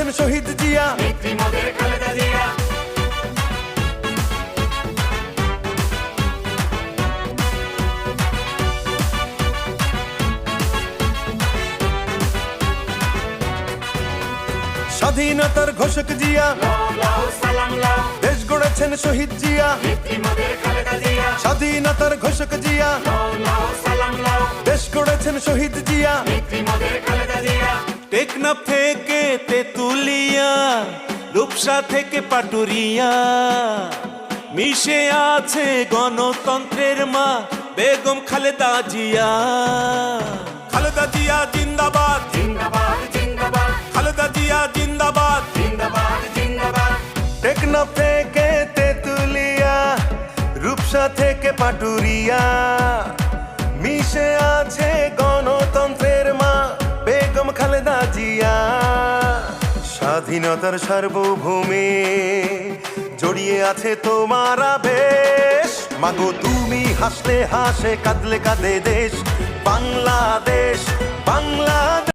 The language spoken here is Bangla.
গড়েছেন শহীদ জিয়া। স্বাধীনতার ঘোষক জিয়া। দেশ গড়েছেন শহীদ জিয়া। স্বাধীনতার ঘোষক জিয়া। দেশ গড়েছেন শহীদ জিয়া। টেকনাফ থেকে তেতুলিয়া রূপসা থেকে পাটুরিয়া। মিশে আছে গণতন্ত্রের মা বেগম খালেদা জিয়া। খালেদা জিয়া জিন্দাবাদ। জিন্দাবাদ জিন্দাবাদ। খালেদা জিয়া জিন্দাবাদ। জিন্দাবাদ জিন্দাবাদ। টেকনাফ থেকে তেতুলিয়া রূপসা থেকে পাটুরিয়া। মিশে স্বাধীনতার সার্বভৌমে জড়িয়ে আছে তোমার আবেশ। মাগো তুমি হাসলে হাসে কাঁদলে কাঁদে দেশ। বাংলাদেশ